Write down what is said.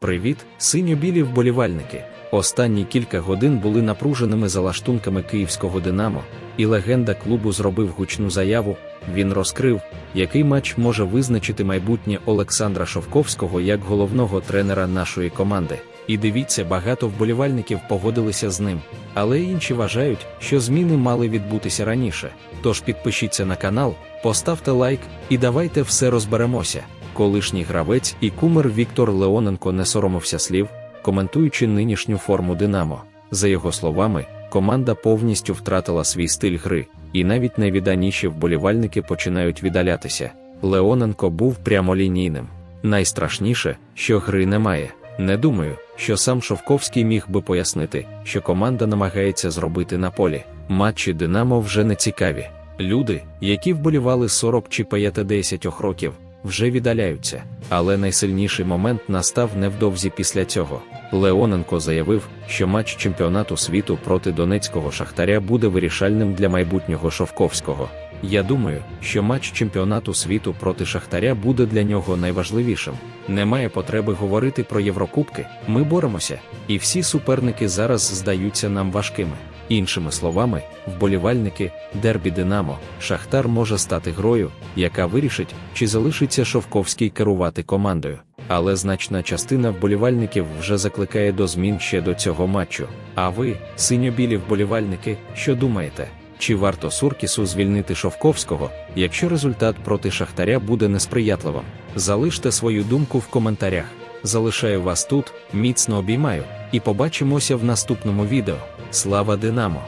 Привіт, синьо-білі вболівальники. Останні кілька годин були напруженими за лаштунками київського Динамо, і легенда клубу зробив гучну заяву. Він розкрив, який матч може визначити майбутнє Олександра Шовковського як головного тренера нашої команди. І дивіться, багато вболівальників погодилися з ним, але інші вважають, що зміни мали відбутися раніше. Тож підпишіться на канал, поставте лайк і давайте все розберемося. Колишній гравець і кумир Віктор Леоненко не соромився слів, коментуючи нинішню форму Динамо. За його словами, команда повністю втратила свій стиль гри, і навіть найвіданіші вболівальники починають віддалятися. Леоненко був прямолінійним. Найстрашніше, що гри немає. Не думаю, що сам Шовковський міг би пояснити, що команда намагається зробити на полі. Матчі Динамо вже не цікаві. Люди, які вболівали 40 чи 50 років, вже віддаляються. Але найсильніший момент настав невдовзі після цього. Леоненко заявив, що матч чемпіонату світу проти донецького шахтаря буде вирішальним для майбутнього Шовковського. Я думаю, що матч чемпіонату світу проти Шахтаря буде для нього найважливішим. Немає потреби говорити про Єврокубки. Ми боремося, і всі суперники зараз здаються нам важкими. Іншими словами, вболівальники, дербі Динамо, Шахтар може стати грою, яка вирішить, чи залишиться Шовковський керувати командою. Але значна частина вболівальників вже закликає до змін ще до цього матчу. А ви, синьо-білі вболівальники, що думаєте? Чи варто Суркісу звільнити Шовковського, якщо результат проти Шахтаря буде несприятливим? Залиште свою думку в коментарях. Залишаю вас тут, міцно обіймаю, і побачимося в наступному відео. Слава Динамо!